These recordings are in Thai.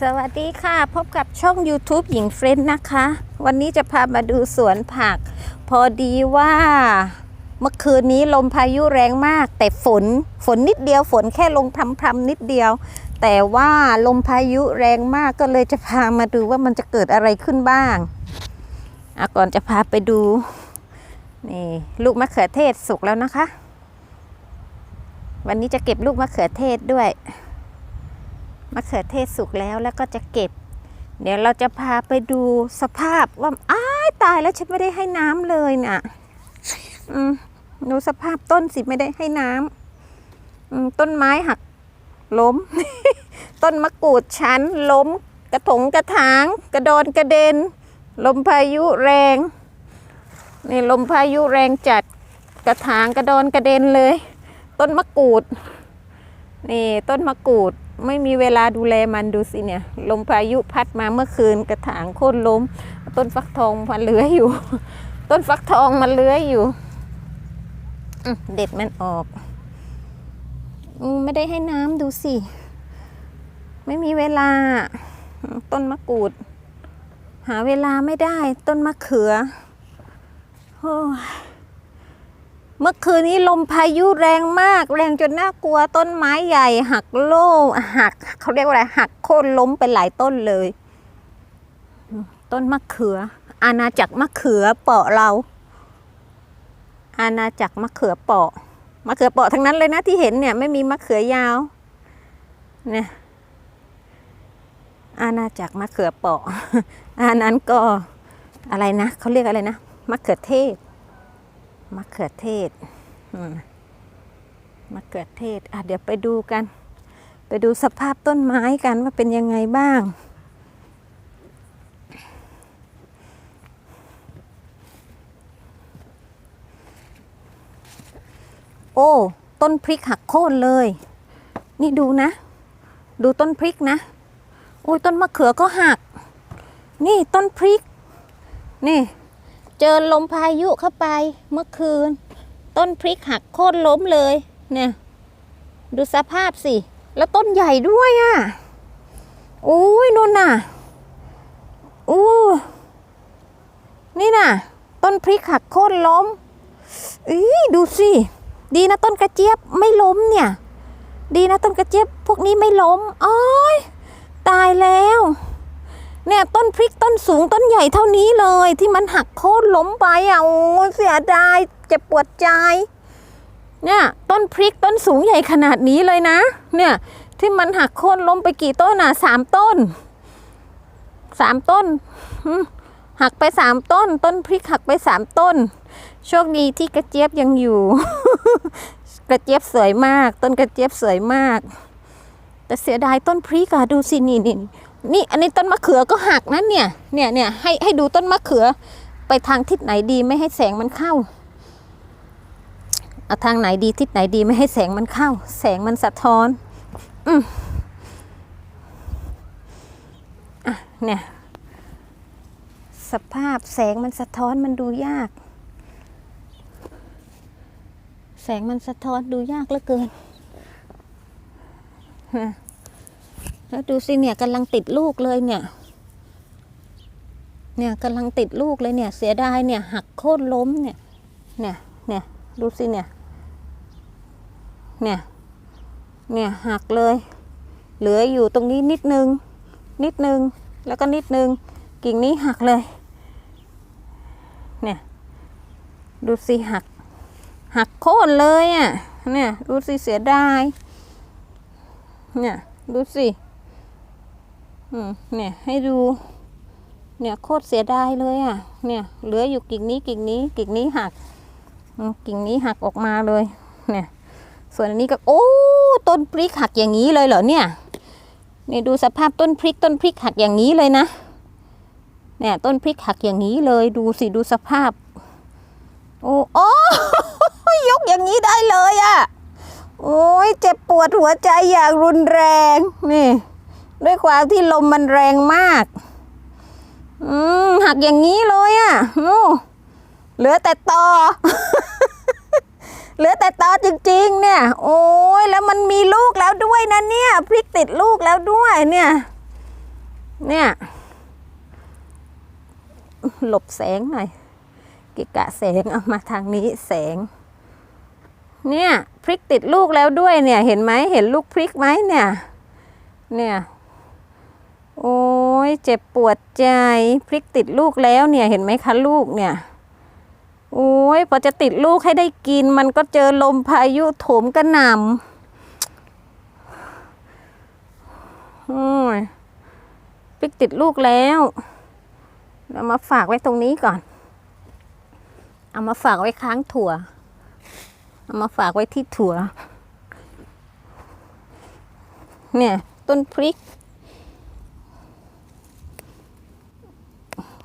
สวัสดีค่ะ พบกับช่อง YouTube หญิงเฟรนด์นะคะ วันนี้จะพามาดูสวนผัก พอดีว่าเมื่อคืนนี้ลมพายุแรงมาก แต่ฝนฝนนิดเดียวฝนแค่ลงพรำๆนิดเดียว แต่ว่าลมพายุแรงมากก็เลยจะพามาดูว่ามันจะเกิดอะไรขึ้นบ้างอะก่อนจะพาไปดูนี่ลูกมะเขือเทศสุกแล้วนะคะ วันนี้จะเก็บลูกมะเขือเทศด้วย มะเขือเทศสุกแล้วแล้วก็จะเก็บ เดี๋ยวเราจะพาไปดูสภาพว่าอ้ายตายแล้วฉันไม่ได้ให้น้ำเลยน่ะอืมดูสภาพต้นสิไม่ได้ให้น้ำอืมต้นไม้หักล้ม ต้นมะกรูดชั้นล้ม กระถงกระถาง กระดอนกระเด็น ลมพายุแรงนี่ลมพายุแรงจัดกระถางกระดอนกระเด็นเลย ต้นมะกรูด นี่ต้นมะกรูด ไม่มีเวลาดูแลมันดูสิเนี่ย ลมพายุพัดมาเมื่อคืนกระถางโค่นล้ม ต้นฟักทองมันเลื้อยอยู่ ต้นฟักทองมันเลื้อยอยู่เด็ดมันออกอไม่ได้ให้น้ำดูสิ ไม่มีเวลา ต้นมะกรูด หาเวลาไม่ได้ ต้นมะเขือโอ้ เมื่อคืนนี้ลมพายุแรงมาก แรงจนน่ากลัวต้นไม้ใหญ่ หักโล่หักเขาเรียกว่าอะไรหักโค่นล้มไปหลายต้นเลย ต้นมะเขือ อาณาจักรมะเขือเปาะเรา อาณาจักรมะเขือเปาะมะเขือเปาะทั้งนั้นเลยนะที่เห็นเนี่ยไม่มีมะเขือยาวเนี่ยอาณาจักรมะเขือเปาะอันนั้นก็อะไรนะเขาเรียกอะไรนะมะเขือเทศ มะเขือเทศมะเขือเทศอะเดี๋ยวไปดูกัน ไปดูสภาพต้นไม้กันว่าเป็นยังไงบ้าง โอ้ต้นพริกหักโค่นเลย นี่ดูนะ ดูต้นพริกนะโอ้ยต้นมะเขือก็หัก นี่ต้นพริก นี่ เจอลมพายุเข้าไปเมื่อคืน ต้นพริกหักโค่นล้มเลยเนี่ยดูสภาพสิ แล้วต้นใหญ่ด้วยอะ่ะอุ้ยนู่นน่ะอู้นี่น่ะ ต้นพริกหักโค่นล้มอีดูสิดีนะต้นกระเจี๊ยบไม่ล้มเนี่ย ดีนะต้นกระเจี๊ยบพวกนี้ไม่ล้มอ้อยตายแล้ว เนี่ยต้นพริกต้นสูงต้นใหญ่เท่านี้เลยที่มันหักโค่นล้มไปอะโอ้เสียดายเจ็บปวดใจ เนี่ยต้นพริกต้นสูงใหญ่ขนาดนี้เลยนะ เนี่ยที่มันหักโค่นล้มไปกี่ต้นอะสามต้นสามต้นหักไปสามต้น ต้นพริกหักไปสามต้น โชคดีที่กระเจี๊ยบยังอยู่ กระเจี๊ยบสวยมาก ต้นกระเจี๊ยบสวยมาก แต่เสียดายต้นพริกอะดูสินี่นี่ นี่อันนี้ต้นมะเขือก็หักนะเนี่ยเนี่ยเนี่ยให้ให้ดูต้นมะเขือ ไปทางทิศไหนดีไม่ให้แสงมันเข้าเอาทางไหนดีทิศไหนดีไม่ให้แสงมันเข้า แสงมันสะท้อน อืมอะเนี่ยสภาพแสงมันสะท้อนมันดูยาก แสงมันสะท้อนดูยากเหลือเกินฮะ แล้วดูสิเนี่ยกำลังติดลูกเลยเนี่ย เนี่ยกำลังติดลูกเลยเนี่ย เสียดายเนี่ย หักโค่นล้มเนี่ย เนี่ย เนี่ยดูสิเนี่ย เนี่ย เนี่ยหักเลย เหลืออยู่ตรงนี้นิดนึง นิดนึง แล้วก็นิดนึง กิ่งนี้หักเลย เนี่ย ดูสิหัก หักโค่นเลยอะ เนี่ย ดูสิเสียดาย เนี่ย ดูสิ อืมเนี่ยให้ดู เนี่ยโคตรเสียดายเลยอะ เนี่ยเหลืออยู่กิ่งนี้กิ่งนี้กิ่งนี้หักกิ่งนี้หักออกมาเลย เนี่ย ส่วนอันนี้ก็โอ้ต้นพริกหักอย่างนี้เลยเหรอเนี่ยนี่ดูสภาพต้นพริกต้นพริกหักอย่างนี้เลยนะเนี่ยต้นพริกหักอย่างนี้เลยดูสิดูสภาพ โอ้โอ้ยกอย่างนี้ได้เลยอะ โอ้ยเจ็บปวดหัวใจอย่างรุนแรงนี่ ด้วยความที่ลมมันแรงมาก อืมหักอย่างนี้เลยอะ่ะเหลือแต่ตอเหลือแต่ตอจริงๆ เนี่ย โอ้ยแล้วมันมีลูกแล้วด้วยนะเนี่ยพริกติดลูกแล้วด้วยเนี่ย เนี่ย หลบแสงหน่อยกิกะแสงเอามาทางนี้แสง เนี่ยพริกติดลูกแล้วด้วยเนี่ย เห็นไหมเห็นลูกพริกไหมเนี่ย เนี่ย โอ้ยเจ็บปวดใจพริกติดลูกแล้วเนี่ยเห็นไหมคะลูกเนี่ยโอ้ยพอจะติดลูกให้ได้กิน มันก็เจอลมพายุโถมกระหน่ำโอ้ยพริกติดลูกแล้ว เรามาฝากไว้ตรงนี้ก่อน เอามาฝากไว้ค้างถั่ว เอามาฝากไว้ที่ถั่ว เนี่ยต้นพริก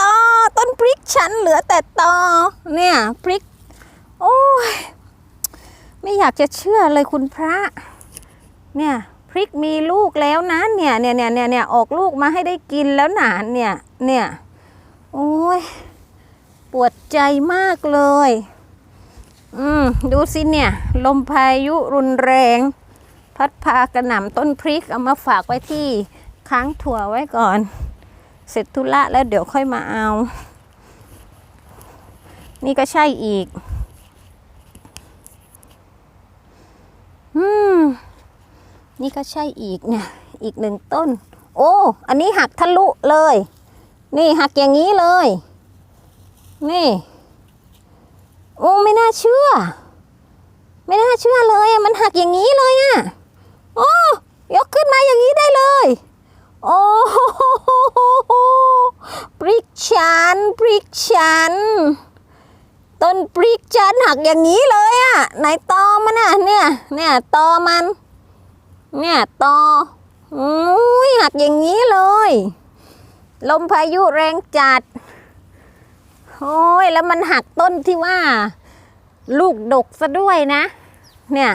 ตอต้นพริกฉันเหลือแต่ตอเนี่ยพริก โอ้ยไม่อยากจะเชื่อเลยคุณพระ เนี่ยพริกมีลูกแล้วนะเนี่ยเนี่ยเนี่ยเนี่ยเนี่ยออกลูกมาให้ได้กินแล้วหนานเนี่ยเนี่ยโอ้ยปวดใจมากเลย อืมดูสิเนี่ย ลมพายุรุนแรง พัดพากระหน่ำต้นพริกเอามาฝากไว้ที่ค้างถั่วไว้ก่อน เสร็จธุระแล้วเดี๋ยวค่อยมาเอา นี่ก็ใช่อีก อืม นี่ก็ใช่อีกเนี่ย อีกหนึ่งต้น โอ้ อันนี้หักทะลุเลย นี่หักอย่างนี้เลย นี่ โอ้ไม่น่าเชื่อ ไม่น่าเชื่อเลยมันหักอย่างนี้เลยอะโอ้ ยกขึ้นมาอย่างนี้ได้เลย โอ้โหพริกชันพริกชันต้นพริกชันหักอย่างนี้เลยอะไหนตอมันอะเนี่ยเนี่ยตอมัน เนี่ยตออุ้ยหักอย่างนี้เลย ลมพายุแรงจัดโอ้ยแล้วมันหักต้นที่ว่า ลูกดกซะด้วยนะ เนี่ย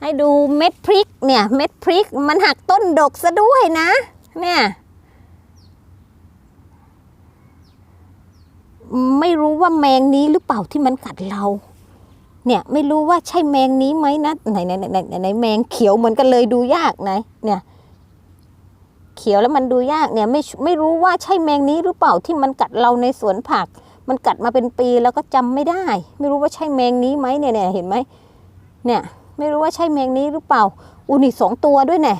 ให้ดูเม็ดพริกเนี่ย เม็ดพริกมันหักต้นดกซะด้วยนะ เนี่ยไม่รู้ว่าแมงนี้หรือเปล่าที่มันกัดเรา เนี่ยไม่รู้ว่าใช่แมงนี้ไหมนะไหนไหนไหนไหนไหนแมงเขียวเหมือนกันเลยดูยากไหนเนี่ยเขียวแล้วมันดูยากเนี่ยไม่ไม่รู้ว่าใช่แมงนี้หรือเปล่าที่มันกัดเราในสวนผัก มันกัดมาเป็นปีแล้วก็จำไม่ได้ ไม่รู้ว่าใช่แมงนี้ไหมเนี่ยเนี่ยเห็นไหมเนี่ยไม่รู้ว่าใช่แมงนี้หรือเปล่าอูนี่สองตัวด้วยเนี่ย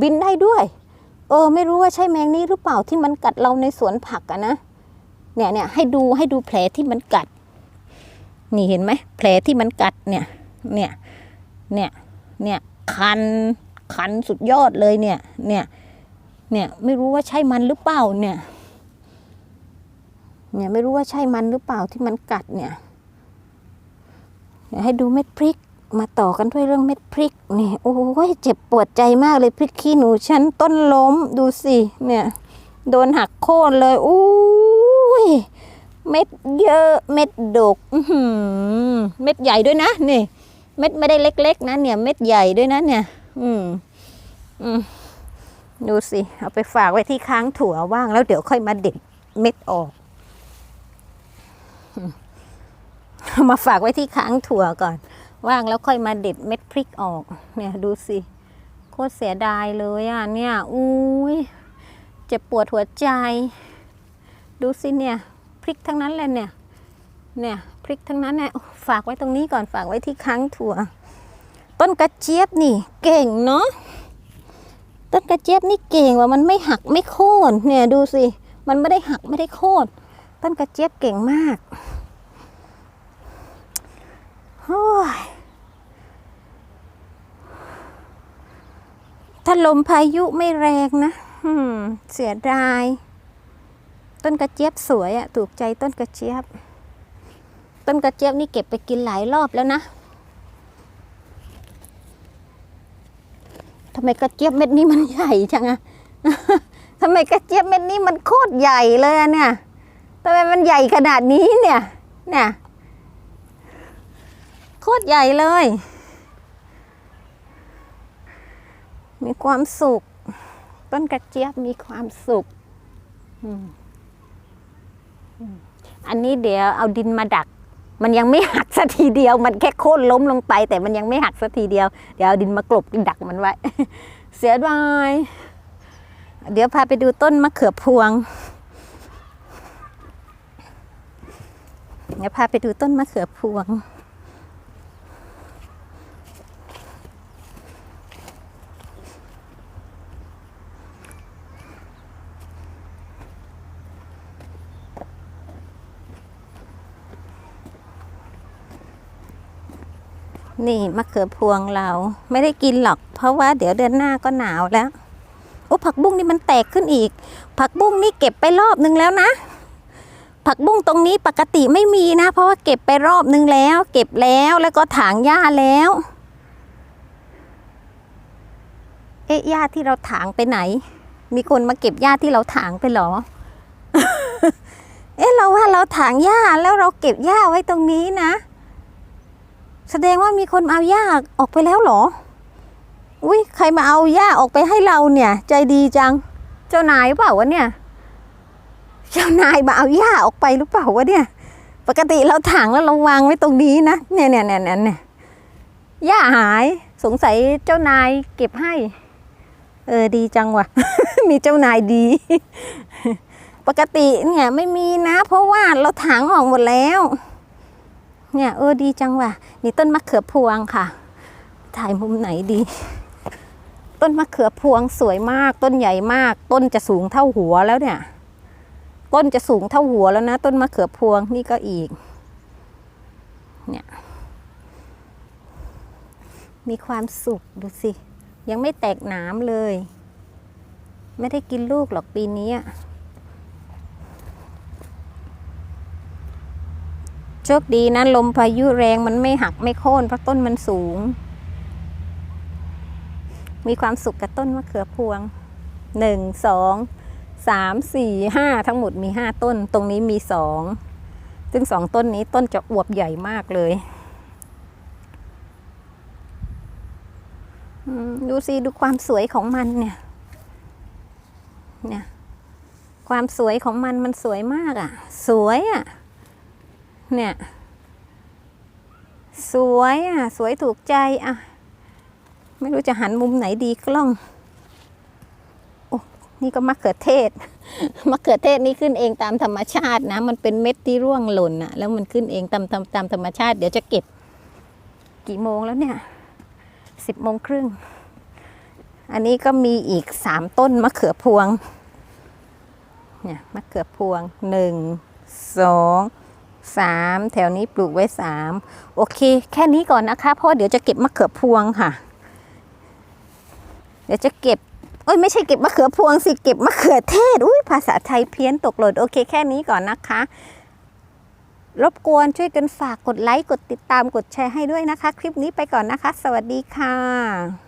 บินได้ด้วย เออ ไม่รู้ว่าใช่แมงนี้หรือเปล่าที่มันกัดเราในสวนผักอะนะเนี่ยเนี่ยให้ดูให้ดูแผลที่มันกัด นี่เห็นไหมแผลที่มันกัดเนี่ย เนี่ยเนี่ยเนี่ยคันคันสุดยอดเลยเนี่ย เนี่ย เนี่ยไม่รู้ว่าใช่มันหรือเปล่าเนี่ย เนี่ยไม่รู้ว่าใช่มันหรือเปล่าที่มันกัดเนี่ยเดี๋ยวให้ดูเม็ดพริก มาต่อกันด้วยเรื่องเม็ดพริกนี่โอ้ยเจ็บปวดใจมากเลยพริกขี้หนูฉันต้นล้มดูสิเนี่ย โดนหักโค่นเลยอู้ยเม็ดเยอะเม็ดดกอืเม็ดใหญ่ด้วยนะนี่ เม็ดไม่ได้เล็ก ๆ นะเนี่ย เม็ดใหญ่ด้วยนะเนี่ย อืมอืมดูสิเอาไปฝากไว้ที่ค้างถั่วว่างแล้วเดี๋ยวค่อยมาเด็ดเม็ดออกมาฝากไว้ที่ค้างถั่วก่อน ว่างแล้วค่อยมาเด็ดเม็ดพริกออกเนี่ยดูสิโคตรเสียดายเลยอะเนี่ยอุ้ยเจ็บปวดหัวใจ ดูสิเนี่ยพริกทั้งนั้นเลยเนี่ยเนี่ยพริกทั้งนั้นเนี่ยฝากไว้ตรงนี้ก่อนฝากไว้ที่ค้างถั่ว ต้นกระเจี๊ยบนี่ เก่งเนาะต้นกระเจี๊ยบนี่เก่งว่ามันไม่หักไม่โค่นเนี่ยดูสิมันไม่ได้หักไม่ได้โค่นต้นกระเจี๊ยบเก่งมาก ถ้าลมพายุไม่แรงนะเสียดาย ต้นกระเจี๊ยบสวยอะถูกใจต้นกระเจี๊ยบ ต้นกระเจี๊ยบนี่เก็บไปกินหลายรอบแล้วนะทำไมกระเจี๊ยบเม็ดนี้มันใหญ่จังอะทำไมกระเจี๊ยบเม็ดนี้มันโคตรใหญ่เลยอะเนี่ยทำไมมันใหญ่ขนาดนี้เนี่ย เนี่ย ตรใหญ่เลย มีความสุข ต้นกระเจี๊ยบมีความสุข อันนี้เดี๋ยวเอาดินมาดัก มันยังไม่หักสักทีเดียว มันแค่โค่นล้มลงไป แต่มันยังไม่หักสักทีเดียว เดี๋ยวเอาดินมากลบดักมันไว้ เสียดายเดี๋ยวพาไปดูต้นมะเขือพวง เดี๋ยวพาไปดูต้นมะเขือพวง นี่มะเขือพวงเราไม่ได้กินหรอก เพราะว่าเดี๋ยวเดือนหน้าก็หนาวแล้วโอ้ผักบุ้งนี่มันแตกขึ้นอีก ผักบุ้งนี่เก็บไปรอบนึงแล้วนะ ผักบุ้งตรงนี้ปกติไม่มีนะ เพราะว่าเก็บไปรอบนึงแล้ว เก็บแล้วแล้วก็ถางหญ้าแล้ว เอ๊ะหญ้าที่เราถางไปไหน มีคนมาเก็บหญ้าที่เราถางไปหรอ เอ๊ะเราว่าเราถางหญ้าแล้วเราเก็บหญ้าไว้ตรงนี้นะ แสดงว่ามีคนเอาหญ้าออกไปแล้วเหรอ อุ้ยใครมาเอาหญ้าออกไปให้เราเนี่ย ใจดีจัง เจ้านายเปล่าวะเนี่ย เจ้านายมาเอาหญ้าออกไปหรือเปล่าวะเนี่ย ปกติเราถางแล้วเราวางไว้ตรงนี้นะ เนี่ยเนี่ยเนี่ยเนี่ยเนี่ยหญ้าหายสงสัยเจ้านายเก็บให้ เออดีจังว่ะมีเจ้านายดี ปกติเนี่ยไม่มีนะ เพราะว่าเราถางออกหมดแล้ว เนี่ยเออดีจังว่ะนี่ต้นมะเขือพวงค่ะ ถ่ายมุมไหนดี ต้นมะเขือพวงสวยมาก ต้นใหญ่มาก ต้นจะสูงเท่าหัวแล้วเนี่ย ต้นจะสูงเท่าหัวแล้วนะ ต้นมะเขือพวงนี่ก็อีก เนี่ย มีความสุขดูสิ ยังไม่แตกหนามเลย ไม่ได้กินลูกหรอกปีนี้อะ โชคดีนะลมพายุแรงมันไม่หักไม่โค่นเพราะต้นมันสูง มีความสุขกับต้นมะเขือพวงหนึ่งสองสามสี่ห้าทั้งหมดมีห้าต้น ตรงนี้มีสองซึ่งสองต้นนี้ต้นจะอวบใหญ่มากเลยดูสิดูความสวยของมันเนี่ย เนี่ย ความสวยของมันมันสวยมากอะ่ะ สวยอะ่ะ เนี่ย สวยอะ สวยถูกใจอะ ไม่รู้จะหันมุมไหนดีกล้อง โอ้นี่ก็มะเขือเทศมะเขือเทศนี่ขึ้นเองตามธรรมชาตินะ มันเป็นเม็ดที่ร่วงหล่นอะแล้วมันขึ้นเองตามตามตามธรรมชาติ เดี๋ยวจะเก็บ กี่โมงแล้วเนี่ยสิบโมงครึ่ง อันนี้ก็มีอีกสามต้นมะเขือพวง เนี่ยมะเขือพวงหนึ่งสอง สามแถวนี้ปลูกไว้สามโอเค แค่นี้ก่อนนะคะ เพราะเดี๋ยวจะเก็บมะเขือพวงค่ะ เดี๋ยวจะเก็บเอ้ยไม่ใช่เก็บมะเขือพวงสิเก็บมะเขือเทศอุ้ยภาษาไทยเพี้ยนตกหล่นโอเคแค่นี้ก่อนนะคะ รบกวนช่วยกันฝากกดไลค์กดติดตามกดแชร์ให้ด้วยนะคะ คลิปนี้ไปก่อนนะคะ สวัสดีค่ะ